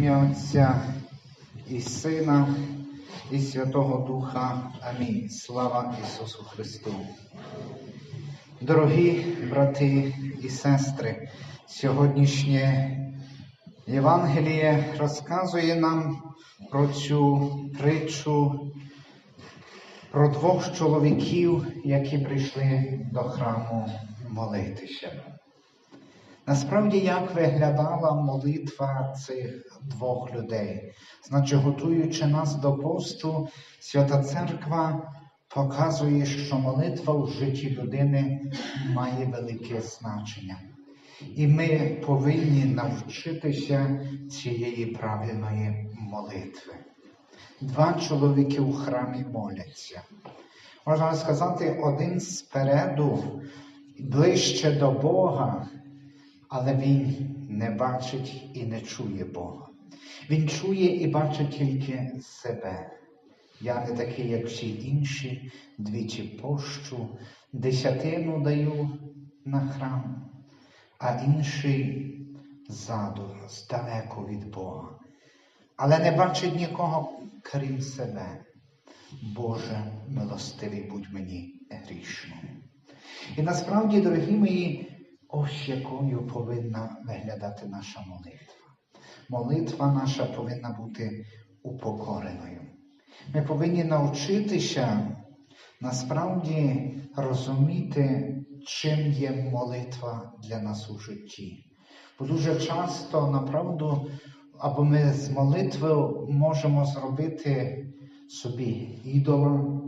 ім'я Отця і Сина, і Святого Духа. Амінь. Слава Ісусу Христу. Дорогі брати і сестри, сьогоднішнє Євангеліє розказує нам про цю притчу про двох чоловіків, які прийшли до храму молитися. Насправді, як виглядала молитва цих двох людей, значить, готуючи нас до посту, Свята Церква показує, що молитва в житті людини має велике значення. І ми повинні навчитися цієї правильної молитви. Два чоловіки у храмі моляться. Можна сказати, один спереду ближче до Бога, але він не бачить і не чує Бога. Він чує і бачить тільки себе. Я не такий, як всі інші, двічі пощу, десятину даю на храм, а інший ззаду, здалеку від Бога. Але не бачить нікого, крім себе. Боже, милостивий будь мені грішному. І насправді, дорогі мої, ось якою повинна виглядати наша молитва. Молитва наша повинна бути упокореною. Ми повинні навчитися насправді розуміти, чим є молитва для нас у житті. Бо дуже часто, направду, або ми з молитвою можемо зробити собі ідола,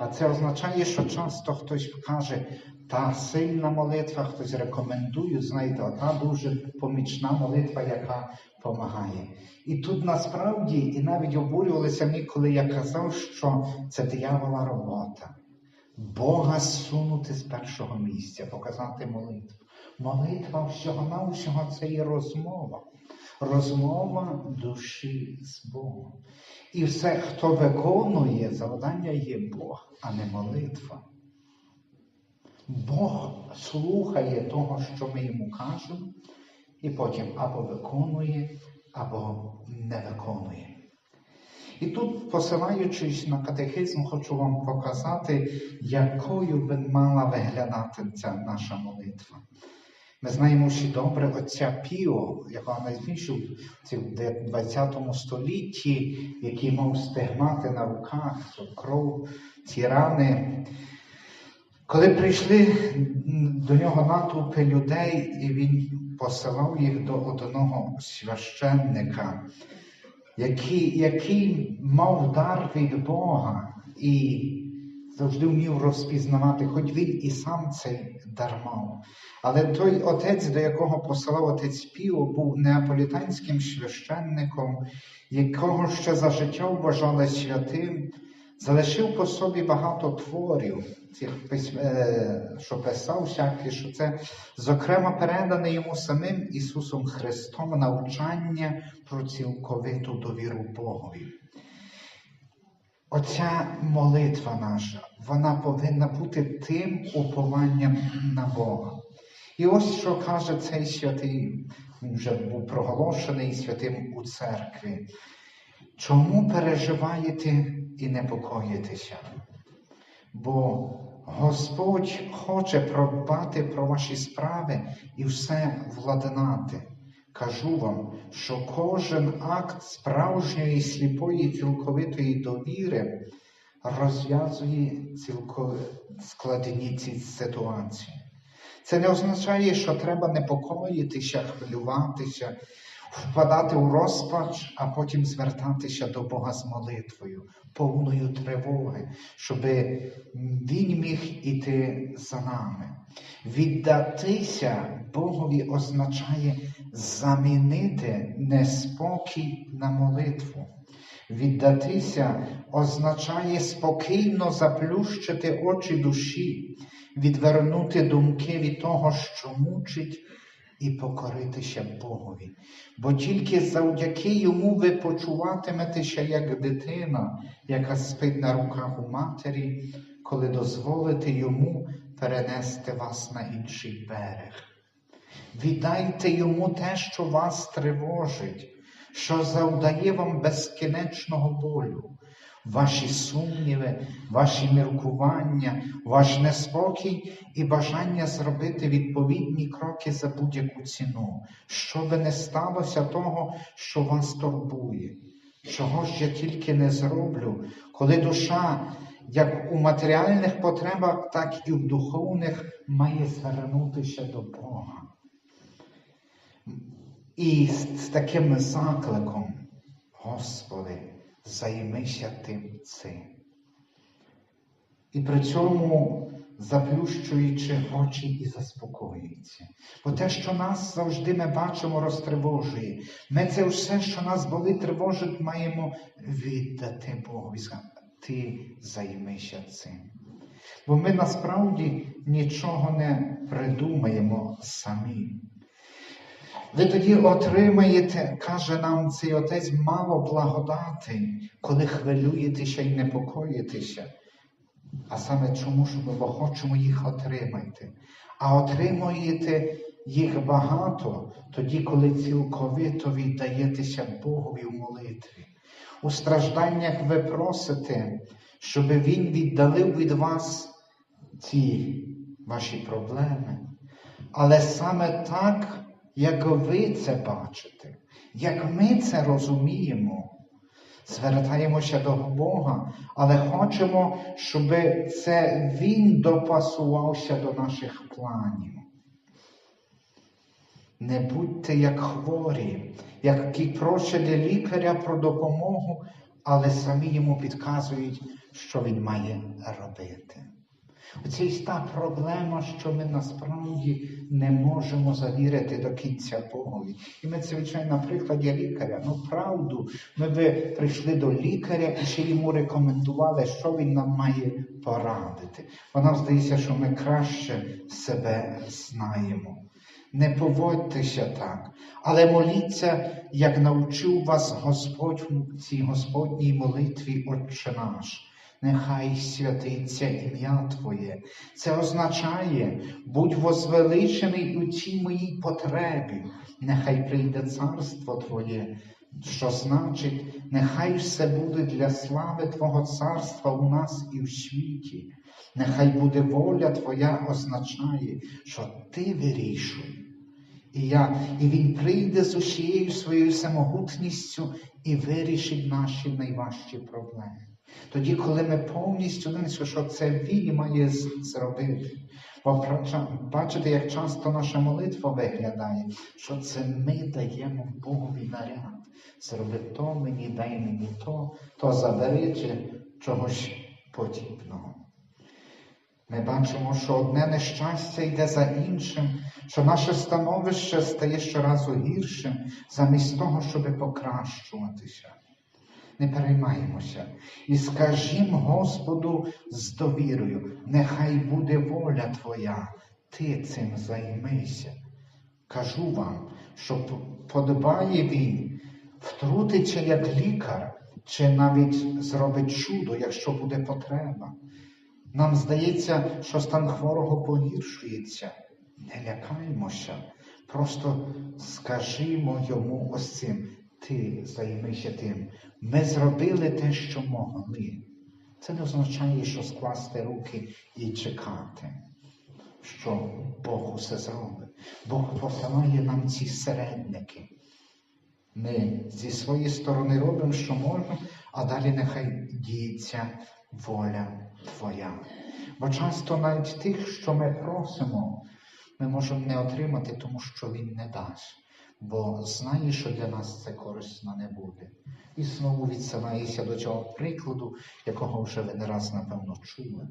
а це означає, що часто хтось каже, та сильна молитва, хтось рекомендує, знаєте, одна дуже помічна молитва, яка допомагає. І тут насправді і навіть обурювалися мені, коли я казав, що це диявола робота. Бога сунути з першого місця, показати молитву. Молитва всього-навсього це є розмова. Розмова душі з Богом. І все, хто виконує завдання, є Бог, а не молитва. Бог слухає того, що ми йому кажемо, і потім або виконує, або не виконує. І тут, посилаючись на катехизм, хочу вам показати, якою би мала виглядати ця наша молитва. Ми знаємо всі добре отця Піо, якого найбільше в 20 столітті, який мав стигмати на руках, кров, ці рани. Коли прийшли до нього натовпи людей, і він посилав їх до одного священника, який який мав дар від Бога і завжди вмів розпізнавати, хоч він і сам цей дар мав. Але той отець, до якого посилав отець Піо, був неаполітанським священником, якого ще за життя вважали святим залишив по собі багато творів, е, що писав всякі, що це, зокрема, передане йому самим Ісусом Христом навчання про цілковиту довіру Богові. Оця молитва наша, вона повинна бути тим упованням на Бога. І ось що каже цей святий, він вже був проголошений святим у церкві. Чому переживаєте і непокоїтеся? Бо Господь хоче пробати про ваші справи і все владнати. Кажу вам, що кожен акт справжньої сліпої цілковитої довіри розв'язує цілко... складні ці ситуації. Це не означає, що треба непокоїтися, хвилюватися, впадати у розпач, а потім звертатися до Бога з молитвою, повною тривоги, щоб Він міг іти за нами. Віддатися Богові означає замінити неспокій на молитву. Віддатися означає спокійно заплющити очі душі, відвернути думки від того, що мучить і покоритися Богові. Бо тільки завдяки йому ви почуватиметеся як дитина, яка спить на руках у матері, коли дозволите йому перенести вас на інший берег. Віддайте йому те, що вас тривожить, що завдає вам безкінечного болю, ваші сумніви, ваші міркування, ваш неспокій і бажання зробити відповідні кроки за будь-яку ціну, що би не сталося того, що вас турбує. Чого ж я тільки не зроблю, коли душа, як у матеріальних потребах, так і в духовних, має звернутися до Бога. І з, таким закликом, Господи, займися тим цим. І при цьому заплющуючи очі і заспокоюється. Бо те, що нас завжди ми бачимо, розтривожує. Ми це все, що нас болить, тривожить, маємо віддати Богу. Ти займися цим. Бо ми насправді нічого не придумаємо самі. Ви тоді отримаєте, каже нам цей отець, мало благодати, коли хвилюєтеся і непокоїтеся. А саме чому, що ми хочемо їх отримати. А отримуєте їх багато тоді, коли цілковито віддаєтеся Богові в молитві. У стражданнях ви просите, щоб Він віддалив від вас ці ваші проблеми. Але саме так, як ви це бачите, як ми це розуміємо, звертаємося до Бога, але хочемо, щоб це Він допасувався до наших планів. Не будьте як хворі, які просять лікаря про допомогу, але самі йому підказують, що він має робити. Оце і та проблема, що ми насправді не можемо завірити до кінця Богові. І ми це, звичайно, на прикладі лікаря. Ну, правду, ми би прийшли до лікаря і ще йому рекомендували, що він нам має порадити. Бо нам здається, що ми краще себе знаємо. Не поводьтеся так, але моліться, як навчив вас Господь в цій Господній молитві Отче наш. Нехай святиться ім'я Твоє. Це означає, будь возвеличений у цій моїй потребі, нехай прийде царство Твоє, що значить, нехай все буде для слави Твого царства у нас і в світі. Нехай буде воля Твоя означає, що Ти вирішуй. І я, і Він прийде з усією своєю самогутністю і вирішить наші найважчі проблеми. Тоді, коли ми повністю винесемо, що це Він має зробити. Бо бачите, як часто наша молитва виглядає, що це ми даємо Богові наряд. Зроби то мені, дай мені то, то забери чогось подібного. Ми бачимо, що одне нещастя йде за іншим, що наше становище стає щоразу гіршим, замість того, щоб покращуватися. Не переймаємося і скажімо Господу з довірою, нехай буде воля Твоя, Ти цим займися. Кажу вам, що подбає Він, втрутиться як лікар, чи навіть зробить чудо, якщо буде потреба. Нам здається, що стан хворого погіршується. Не лякаймося, просто скажімо йому ось цим, ти займися тим. Ми зробили те, що могли. Це не означає, що скласти руки і чекати, що Бог усе зробить. Бог посилає нам ці середники. Ми зі своєї сторони робимо, що можемо, а далі нехай діється воля Твоя. Бо часто навіть тих, що ми просимо, ми можемо не отримати, тому що Він не дасть. Бо знає, що для нас це корисно не буде. І знову відсилається до цього прикладу, якого вже ви не раз, напевно, чули.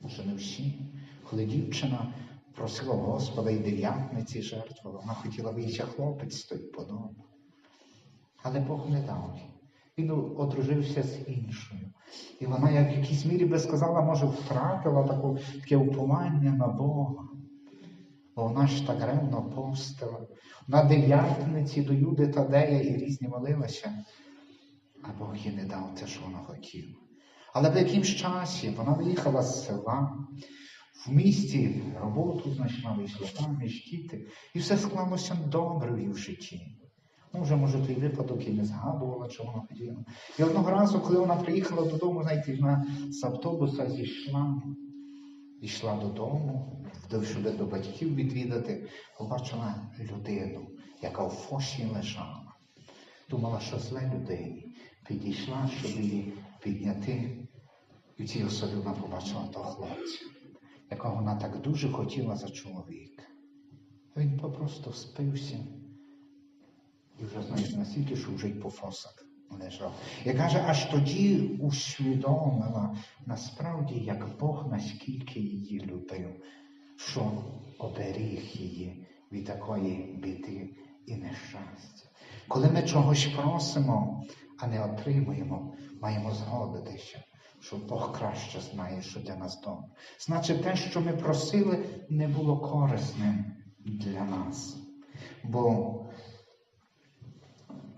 Може, не всі. Коли дівчина просила Господа і дев'ятниці жертвувала, вона хотіла вийти хлопець той подобав. Але Бог не дав їй. Він одружився з іншою. І вона, як в якійсь мірі би сказала, може, втратила таку, таке уповання на Бога. Бо вона ж так ревно постила. На дев'ятниці до Юди Тадея і різні молилася, а Бог їй не дав те, що вона хотіла. Але в якимсь часі вона виїхала з села, в місті роботу знайшла, вийшла між діти, і все склалося добре в її житті. Ну, вже, може, той випадок і не згадувала, що вона хотіла. І одного разу, коли вона приїхала додому, знаєте, вона з автобуса зійшла, йшла додому, щоб до батьків відвідати, побачила людину, яка в фоші лежала. Думала, що зле людині. Підійшла, щоб її підняти. І в цій особі вона побачила того хлопця, якого вона так дуже хотіла за чоловіка. Він попросту спився. І вже знаєте, настільки, що вже й по лежав. І каже, аж тоді усвідомила насправді, як Бог наскільки її любив, що оберіг її від такої біди і нещастя. Коли ми чогось просимо, а не отримуємо, маємо згодитися, що Бог краще знає, що для нас добре. Значить, те, що ми просили, не було корисним для нас. Бо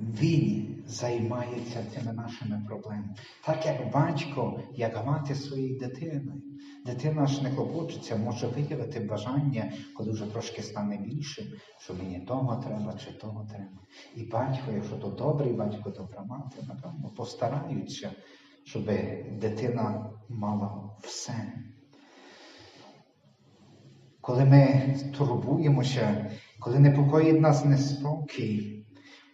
він займається цими нашими проблемами. Так як батько, як мати своєю дитиною. Дитина ж не клопочеться, може виявити бажання, коли вже трошки стане більше, що мені того треба чи того треба. І батько, якщо то добрий батько, добра мати, напевно, постараються, щоб дитина мала все. Коли ми турбуємося, коли непокоїть нас неспокій,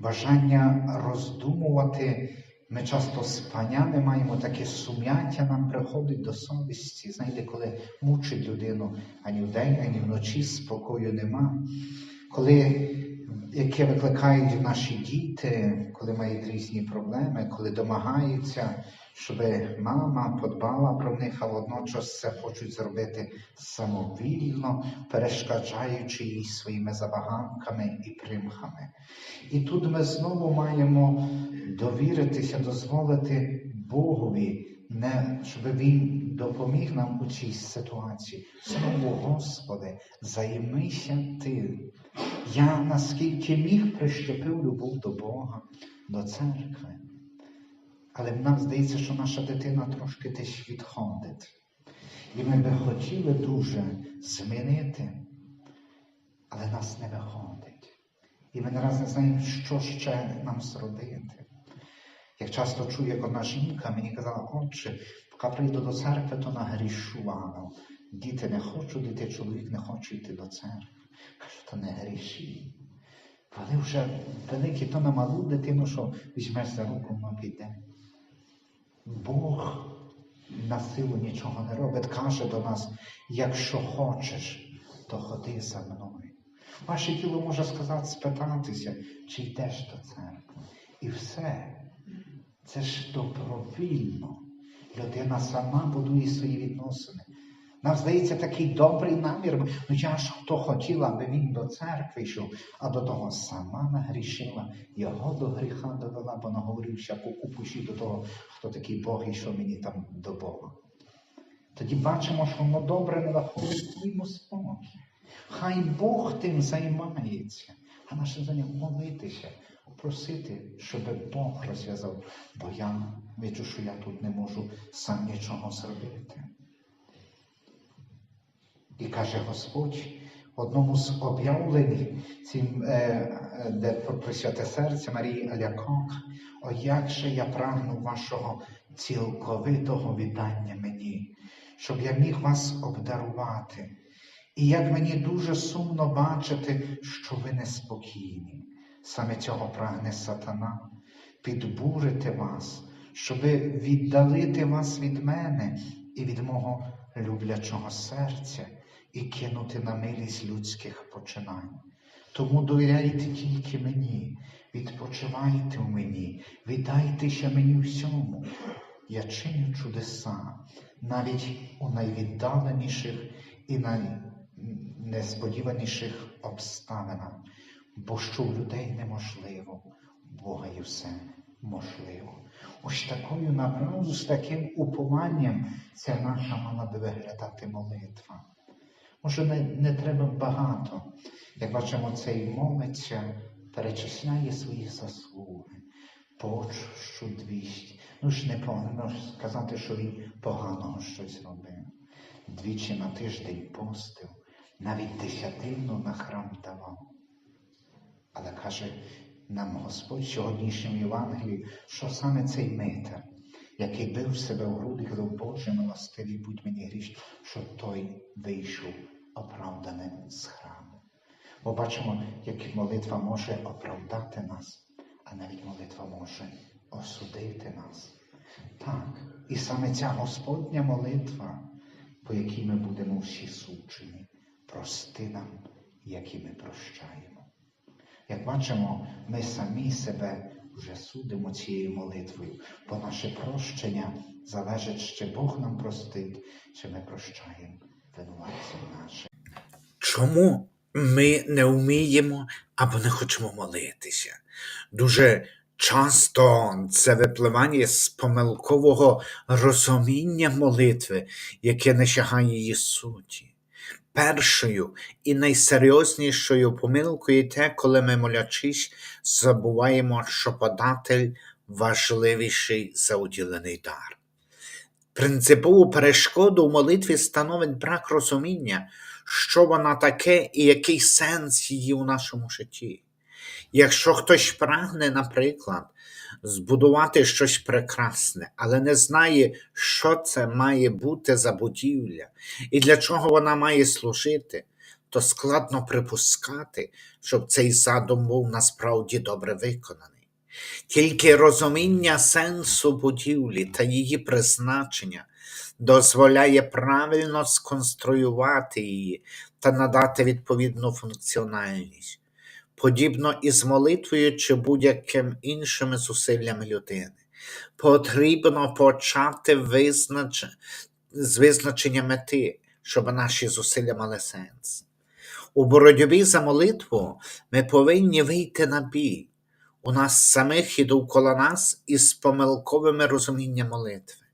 бажання роздумувати, ми часто з панями маємо таке сум'яття, нам приходить до совісті. Знаєте, коли мучить людину ані вдень, ані вночі спокою нема. Коли яке викликають наші діти, коли мають різні проблеми, коли домагаються, щоб мама подбала про них, а водночас це хочуть зробити самовільно, перешкоджаючи їй своїми забаганками і примхами. І тут ми знову маємо довіритися, дозволити Богові, не, щоб Він допоміг нам у цій ситуації. Знову, Господи, займися Ти. Я наскільки міг прищепив любов до Бога, до церкви. Але нам здається, що наша дитина трошки десь відходить. І ми би хотіли дуже змінити, але нас не виходить. І ми нараз не знаємо, що ще нам зробити. Як часто чую, як одна жінка мені казала, отче, поки прийду до церкви, то нагрішувала. Діти не хочуть йти, чоловік не хоче йти до церкви. Кажу, то не гріші. Коли вже великий, то на малу дитину, що візьмеш за руку, вона піде. Бог на силу нічого не робить, каже до нас, якщо хочеш, то ходи за мною. Ваше тіло може сказати, спитатися, чи йдеш до церкви. І все. Це ж добровільно. Людина сама будує свої відносини. Нам здається такий добрий намір. Ну я ж хто хотіла, аби він до церкви йшов, а до того сама нагрішила, його до гріха довела, бо наговорив всяку купуші до того, хто такий Бог і що мені там до Бога. Тоді бачимо, що воно добре не виходить спокій. Хай Бог тим займається, а наше за молитися, просити, щоб Бог розв'язав, бо я бачу, що я тут не можу сам нічого зробити. І каже Господь в одному з об'явлень, цим, е, де про святе серце Марії Алякок, о як же я прагну вашого цілковитого віддання мені, щоб я міг вас обдарувати. І як мені дуже сумно бачити, що ви неспокійні. Саме цього прагне сатана, підбурити вас, щоб віддалити вас від мене і від мого люблячого серця і кинути на милість людських починань. Тому довіряйте тільки мені, відпочивайте в мені, віддайтеся мені всьому. Я чиню чудеса навіть у найвіддаленіших і найнесподіваніших обставинах, бо що у людей неможливо, у Бога є все можливо. Ось такою направду, з таким упованням ця наша мала би виглядати молитва. Може, не, не треба багато. Як бачимо, цей молиться, перечисляє свої заслуги, почу двісті. Ну ж не повинно сказати, що він поганого щось робив. Двічі на тиждень постив, навіть десятину на храм давав. Але каже, нам Господь сьогоднішньому Євангелії, що саме цей митер, який бив себе в груди, казав, Боже милостивий, будь мені гріш, що той вийшов оправданим з храму. Бо бачимо, як молитва може оправдати нас, а навіть молитва може осудити нас. Так, і саме ця Господня молитва, по якій ми будемо всі сучені, прости нам, як і ми прощаємо. Як бачимо, ми самі себе вже судимо цією молитвою, бо наше прощення залежить, чи Бог нам простить, чи ми прощаємо винуватцям нашим. Чому ми не вміємо або не хочемо молитися? Дуже часто це випливає з помилкового розуміння молитви, яке не сягає її суті. Першою і найсерйознішою помилкою є те, коли ми молячись, забуваємо, що податель важливіший за уділений дар. Принципову перешкоду у молитві становить брак розуміння, що вона таке і який сенс її у нашому житті. Якщо хтось прагне, наприклад, збудувати щось прекрасне, але не знає, що це має бути за будівля і для чого вона має служити, то складно припускати, щоб цей задум був насправді добре виконаний. Тільки розуміння сенсу будівлі та її призначення дозволяє правильно сконструювати її та надати відповідну функціональність, подібно із молитвою чи будь-яким іншими зусиллями людини. Потрібно почати визнач... з визначення мети, щоб наші зусилля мали сенс. У боротьбі за молитву ми повинні вийти на бій у нас самих і довкола нас із помилковими розумінням молитви.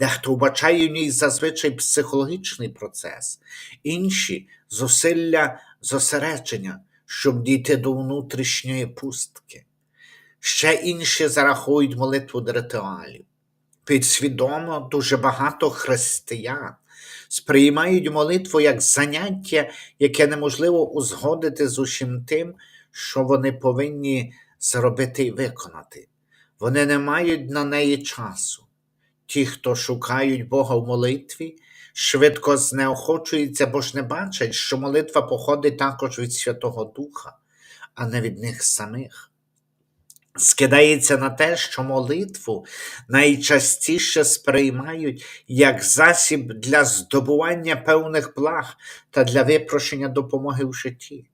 Дехто вбачає в ній зазвичай психологічний процес, інші зусилля зосередження, щоб дійти до внутрішньої пустки. Ще інші зарахують молитву до ритуалів. Підсвідомо дуже багато християн сприймають молитву як заняття, яке неможливо узгодити з усім тим, що вони повинні зробити і виконати. Вони не мають на неї часу. Ті, хто шукають Бога в молитві, швидко знеохочуються, бо ж не бачать, що молитва походить також від Святого Духа, а не від них самих. Скидається на те, що молитву найчастіше сприймають як засіб для здобування певних благ та для випрошення допомоги в житті.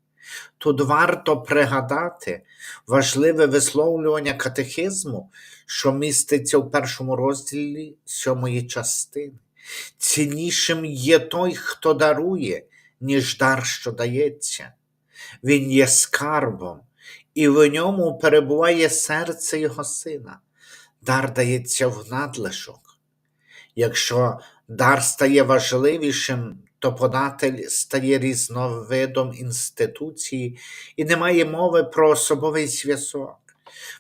Тут варто пригадати важливе висловлювання катехизму, що міститься в першому розділі сьомої частини. Ціннішим є той, хто дарує, ніж дар, що дається. Він є скарбом, і в ньому перебуває серце його сина. Дар дається в надлишок. Якщо дар стає важливішим, то податель стає різновидом інституції і немає мови про особовий зв'язок.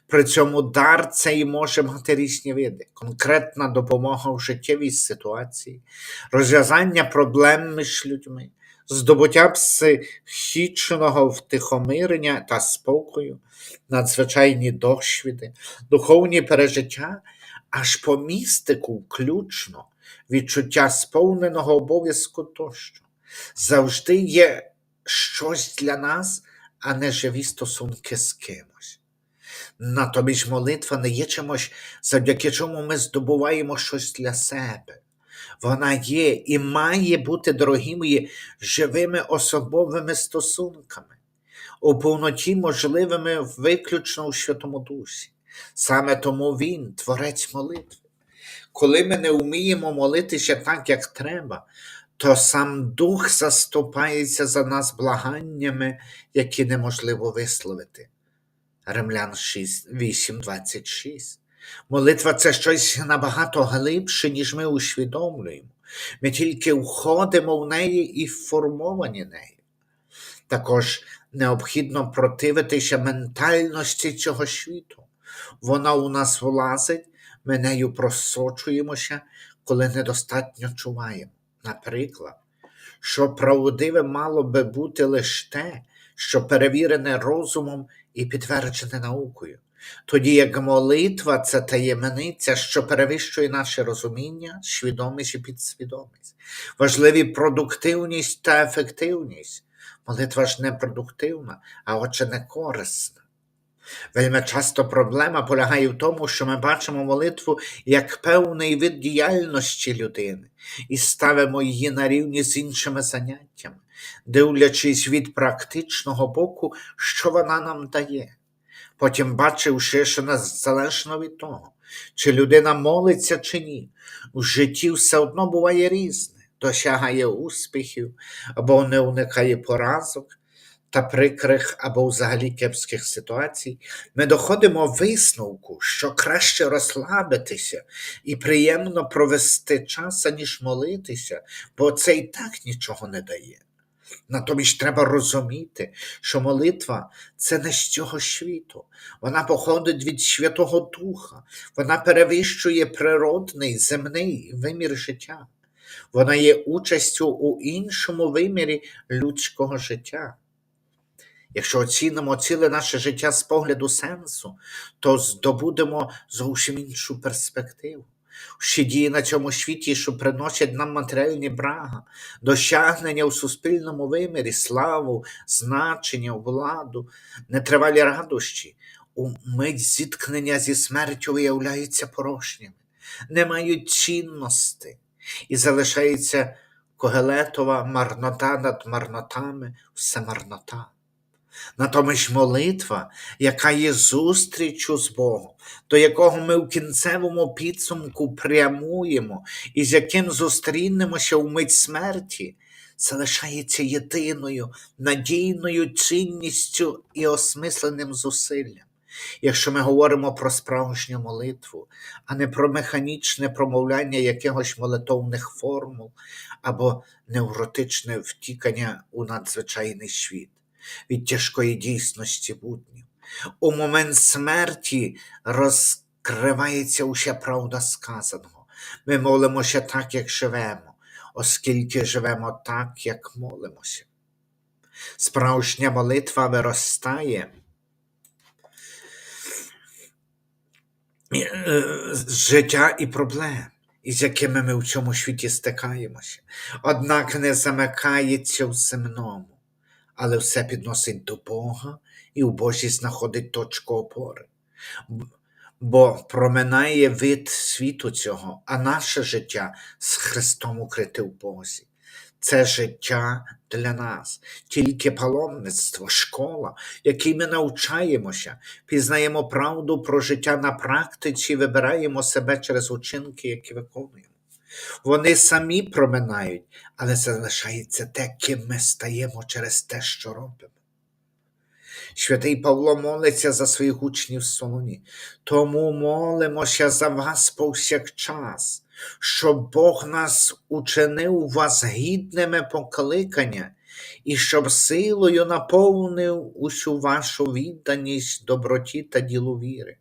При цьому дар цей може мати різні види: конкретна допомога в життєвій ситуації, розв'язання проблем між людьми, здобуття психічного втихомирення та спокою, надзвичайні досвіди, духовні пережиття, аж по містику включно відчуття сповненого обов'язку тощо. Завжди є щось для нас, а не живі стосунки з кимось. Натомість молитва не є чимось, завдяки чому ми здобуваємо щось для себе. Вона є і має бути, дорогі мої, живими особовими стосунками, у повноті можливими виключно у Святому Дусі. Саме тому Він, творець молитви. Коли ми не вміємо молитися так, як треба, то сам Дух заступається за нас благаннями, які неможливо висловити. Римлян 8:26. Молитва це щось набагато глибше, ніж ми усвідомлюємо. Ми тільки входимо в неї і формовані нею. Також необхідно противитися ментальності цього світу. Вона у нас влазить, ми нею просочуємося, коли недостатньо чуваємо. Наприклад, що правдиве мало би бути лише те, що перевірене розумом і підтверджене наукою. Тоді як молитва це таємниця, що перевищує наше розуміння, свідомість і підсвідомість. Важливі продуктивність та ефективність. Молитва ж не продуктивна, а отже не корисна. Вельми часто проблема полягає в тому, що ми бачимо молитву як певний вид діяльності людини і ставимо її на рівні з іншими заняттями, дивлячись від практичного боку, що вона нам дає. Потім, бачивши, що незалежно від того, чи людина молиться чи ні, у житті все одно буває різне, досягає успіхів або не уникає поразок та прикрих або взагалі кепських ситуацій, ми доходимо висновку, що краще розслабитися і приємно провести час, аніж молитися, бо це і так нічого не дає. Натомість треба розуміти, що молитва це не з цього світу. Вона походить від Святого Духа, вона перевищує природний земний вимір життя. Вона є участю у іншому вимірі людського життя. Якщо оцінимо ціле наше життя з погляду сенсу, то здобудемо зовсім іншу перспективу. Всі дії на цьому світі, що приносять нам матеріальні брага, досягнення у суспільному вимірі, славу, значення, владу, нетривалі радощі, у мить зіткнення зі смертю виявляються порожніми, не мають цінності і залишається когелетова марнота над марнотами, все марнота. Натомість молитва, яка є зустрічю з Богом, до якого ми в кінцевому підсумку прямуємо і з яким зустрінемося в мить смерті, залишається єдиною надійною цінністю і осмисленим зусиллям. Якщо ми говоримо про справжню молитву, а не про механічне промовляння якихось молитовних формул або невротичне втікання у надзвичайний світ від тяжкої дійсності буднів. У момент смерті розкривається уся правда сказаного. Ми молимося так, як живемо, оскільки живемо так, як молимося. Справжня молитва виростає е, з життя і проблем, із якими ми в цьому світі стикаємося, однак не замикається в земному але все підносить до Бога і у Божі знаходить точку опори. Бо проминає вид світу цього, а наше життя з Христом укрите в Бозі. Це життя для нас, тільки паломництво, школа, якій ми навчаємося, пізнаємо правду про життя на практиці, вибираємо себе через учинки, які виконуємо. Вони самі проминають, але залишається те, ким ми стаємо через те, що робимо. Святий Павло молиться за своїх учнів в Солоні, тому молимося за вас повсякчас, щоб Бог нас учинив вас гідними покликання і щоб силою наповнив усю вашу відданість доброті та ділу віри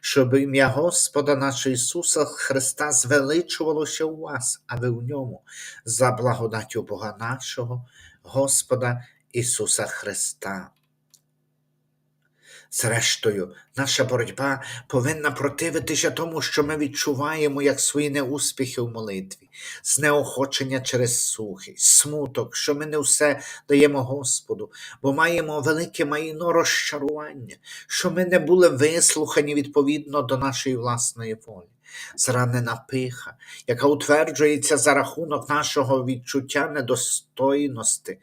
щоб ім'я Господа нашого Ісуса Христа звеличувалося у вас, а ви в ньому, за благодаттю Бога нашого, Господа Ісуса Христа. Зрештою, наша боротьба повинна противитися тому, що ми відчуваємо як свої неуспіхи в молитві, знеохочення через сухість, смуток, що ми не все даємо Господу, бо маємо велике майно розчарування, що ми не були вислухані відповідно до нашої власної волі. Зранена пиха, яка утверджується за рахунок нашого відчуття недостойності,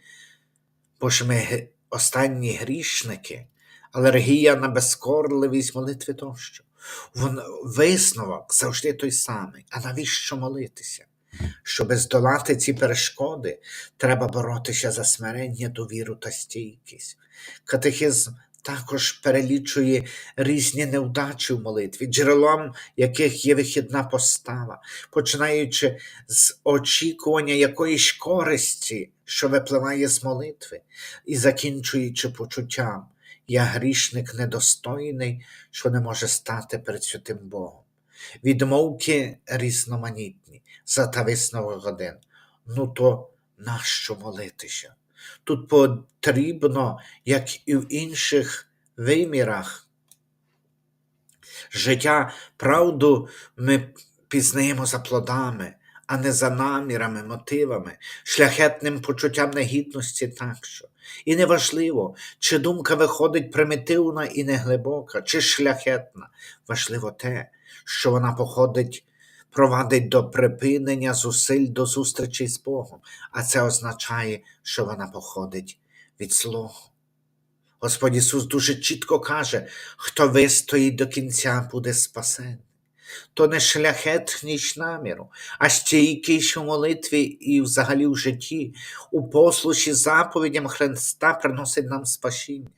бо ж ми останні грішники алергія на безкорливість молитви тощо. Вон, висновок завжди той самий. А навіщо молитися? Щоби здолати ці перешкоди, треба боротися за смирення, довіру та стійкість. Катехизм також перелічує різні невдачі в молитві, джерелом яких є вихідна постава, починаючи з очікування якоїсь користі, що випливає з молитви, і закінчуючи почуттям. Я грішник недостойний, що не може стати перед святим Богом. Відмовки різноманітні, за та висновок один. Ну то нащо молитися? Тут потрібно, як і в інших вимірах, життя, правду ми пізнаємо за плодами, а не за намірами, мотивами, шляхетним почуттям негідності такщо. І неважливо, чи думка виходить примітивна і неглибока, чи шляхетна. Важливо те, що вона походить, провадить до припинення зусиль до зустрічі з Богом, а це означає, що вона походить від злого. Господь Ісус дуже чітко каже, хто вистоїть до кінця, буде спасений. То не шляхетність наміру, а стійкість у молитві і взагалі в житті, у послуші заповідям Христа приносить нам спасіння.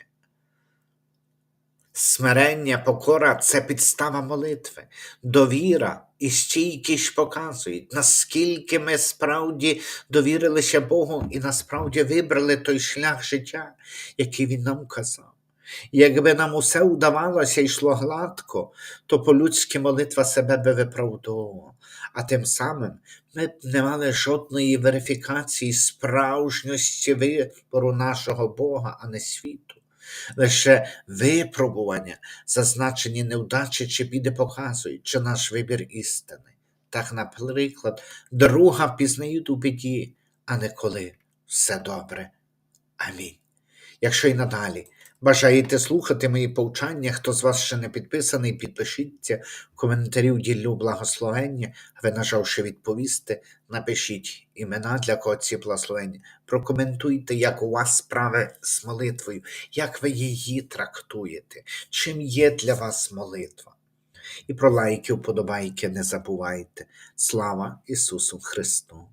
Смирення, покора це підстава молитви, довіра і стійкість показують, наскільки ми справді довірилися Богу і насправді вибрали той шлях життя, який Він нам казав. Якби нам усе удавалося і йшло гладко, то по-людськи молитва себе би виправдовувала, а тим самим ми б не мали жодної верифікації справжньості вибору нашого Бога, а не світу. Лише випробування, зазначені невдачі чи біди показують, що наш вибір істини. Так, наприклад, друга пізнають у біді, а не коли все добре. Амінь. Якщо і надалі бажаєте слухати мої повчання, хто з вас ще не підписаний, підпишіться, в коментарі ділю благословення, а ви нажавши відповісти, напишіть імена для кого ці благословення. Прокоментуйте, як у вас справи з молитвою, як ви її трактуєте, чим є для вас молитва. І про лайки, вподобайки не забувайте. Слава Ісусу Христу!